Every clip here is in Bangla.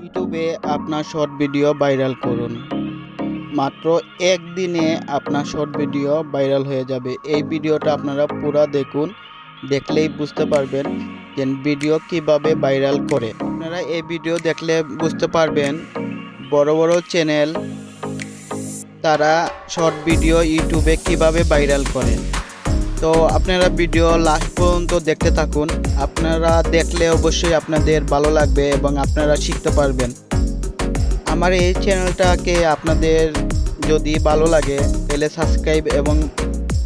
ইউটিউবে আপনার শর্ট ভিডিও ভাইরাল করুন। মাত্র একদিনে আপনার শর্ট ভিডিও ভাইরাল হয়ে যাবে। এই ভিডিওটা আপনারা পুরো দেখুন, দেখলেই বুঝতে পারবেন যে ভিডিও কীভাবে ভাইরাল করে। আপনারা এই ভিডিও দেখলে বুঝতে পারবেন, বড় বড় চ্যানেল, তারা শর্ট ভিডিও ইউটিউবে কীভাবে ভাইরাল করে। তো আপনারা ভিডিও লাস্ট পর্যন্ত দেখতে থাকুন। আপনারা দেখলে অবশ্যই আপনাদের ভালো লাগবে এবং আপনারা শিখতে পারবেন। আমার এই চ্যানেলটাকে আপনাদের যদি ভালো লাগে, তাহলে সাবস্ক্রাইব এবং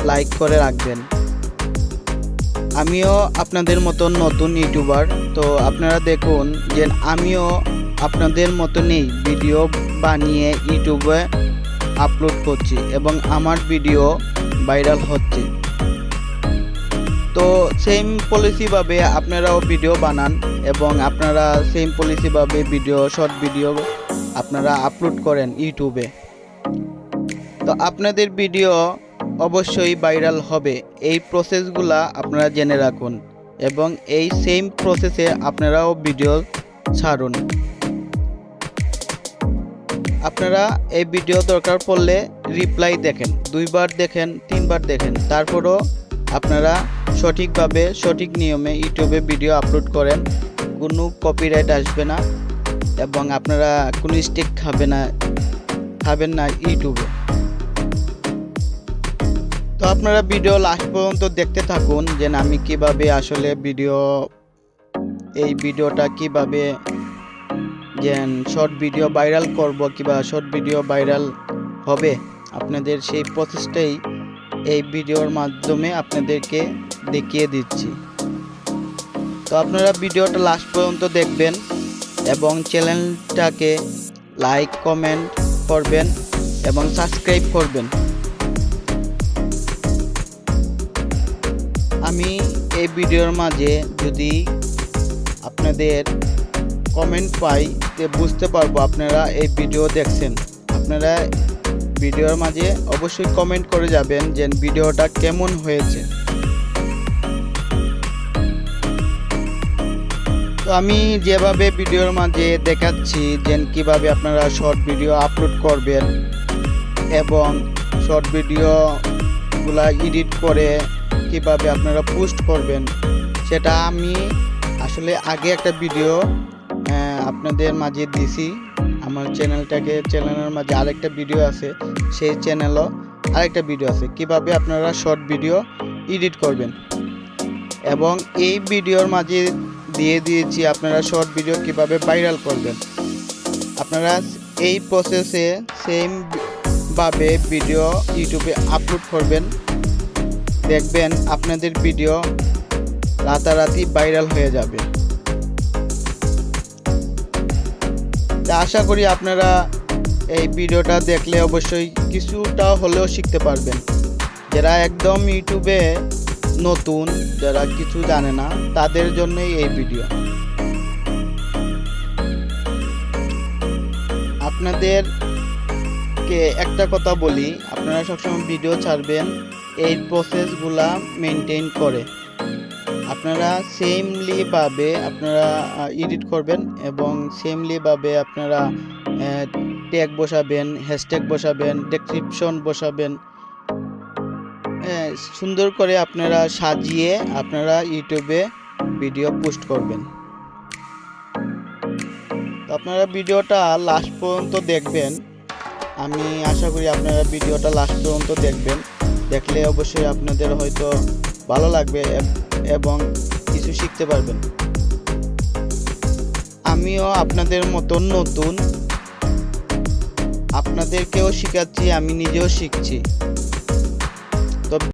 লাইক করে রাখবেন। আমিও আপনাদের মতন নতুন ইউটিউবার তো আপনারা দেখুন যে আমিও আপনাদের মতনই ভিডিও বানিয়ে ইউটিউবে আপলোড করছি এবং আমার ভিডিও ভাইরাল হচ্ছে। তো সেম পলিসিভাবে আপনারাও ভিডিও বানান এবং আপনারা সেম পলিসিভাবে ভিডিও শর্ট ভিডিও আপনারা আপলোড করেন ইউটিউবে তো আপনাদের ভিডিও অবশ্যই ভাইরাল হবে। এই প্রসেসগুলা আপনারা জেনে রাখুন এবং এই সেম প্রসেসে আপনারাও ভিডিও ছাড়ুন। আপনারা এই ভিডিও দরকার পড়লে রিপ্লাই দেখেন, দুইবার দেখেন, তিনবার দেখেন, তারপরও আপনারা সঠিকভাবে, সঠিক নিয়মে ইউটিউবে ভিডিও আপলোড করেন। কোনো কপিরাইট আসবে না এবং আপনারা কোনো স্টেক খাবে না, খাবেন না ইউটিউবে। তো আপনারা ভিডিও লাস্ট পর্যন্ত দেখতে থাকুন, যে আমি কীভাবে আসলে ভিডিও এই ভিডিওটা কীভাবে যে শর্ট ভিডিও ভাইরাল করব, কিংবা শর্ট ভিডিও ভাইরাল হবে। আপনাদের সেই প্রসেসটাই এই ভিডিওর মাধ্যমে আপনাদেরকে দেখিয়ে দিচ্ছি। তো আপনারা ভিডিওটা লাস্ট পর্যন্ত দেখবেন এবং চ্যানেলটাকে লাইক কমেন্ট করবেন এবং সাবস্ক্রাইব করবেন। আমি এই ভিডিওর মাঝে যদি আপনাদের কমেন্ট পাই বুঝতে পারব আপনারা এই ভিডিও দেখছেন। আপনারা ভিডিওর মাঝে অবশ্যই কমেন্ট করে যাবেন যে ভিডিওটা কেমন হয়েছে। তো আমি যেভাবে ভিডিওর মাঝে দেখাচ্ছি যে কীভাবে আপনারা শর্ট ভিডিও আপলোড করবেন এবং শর্ট ভিডিওগুলা এডিট করে কীভাবে আপনারা পোস্ট করবেন, সেটা আমি আসলে আগে একটা ভিডিও আপনাদের মাঝে দিছি আমার চ্যানেলটাকে, চ্যানেলের মাঝে আরেকটা ভিডিও আছে, সেই চ্যানেলও আরেকটা ভিডিও আছে। কীভাবে আপনারা শর্ট ভিডিও এডিট করবেন? এবং এই ভিডিওর মাঝে দিয়ে দিয়েছি আপনারা শর্ট ভিডিও কীভাবে ভাইরাল করবেন। আপনারা এই প্রসেসে সেম ভাবে ভিডিও ইউটিউবে আপলোড করবেন। দেখবেন আপনাদের ভিডিও রাতারাতি ভাইরাল হয়ে যাবে। তা আশা করি আপনারা এই ভিডিওটা দেখলে অবশ্যই কিছুটা হলেও শিখতে পারবেন। যারা একদম ইউটিউবে নতুন, যারা কিছু জানে না, তাদের জন্যই এই ভিডিও। আপনাদেরকে একটা কথা বলি, আপনারা সবসময় ভিডিও ছাড়বেন, এই প্রসেসগুলা মেনটেন করে। আপনারা সেমলিভাবে আপনারা এডিট করবেন এবং সেমলিভাবে আপনারা ট্যাগ বসাবেন হ্যাশট্যাগ বসাবেন ডেসক্রিপশন বসাবেন। সুন্দর করে আপনারা সাজিয়ে আপনারা ইউটিউবে ভিডিও পোস্ট করবেন। আপনারা ভিডিওটা লাস্ট পর্যন্ত দেখবেন। আমি আশা করি আপনারা ভিডিওটা লাস্ট পর্যন্ত দেখবেন। দেখলে অবশ্যই আপনাদের হয়তো ভালো লাগবে এবং কিছু শিখতে পারবেন। আমিও আপনাদের মতন নতুন। আপনাদেরকেও শেখাচ্ছি, আমি নিজেও শিখছি।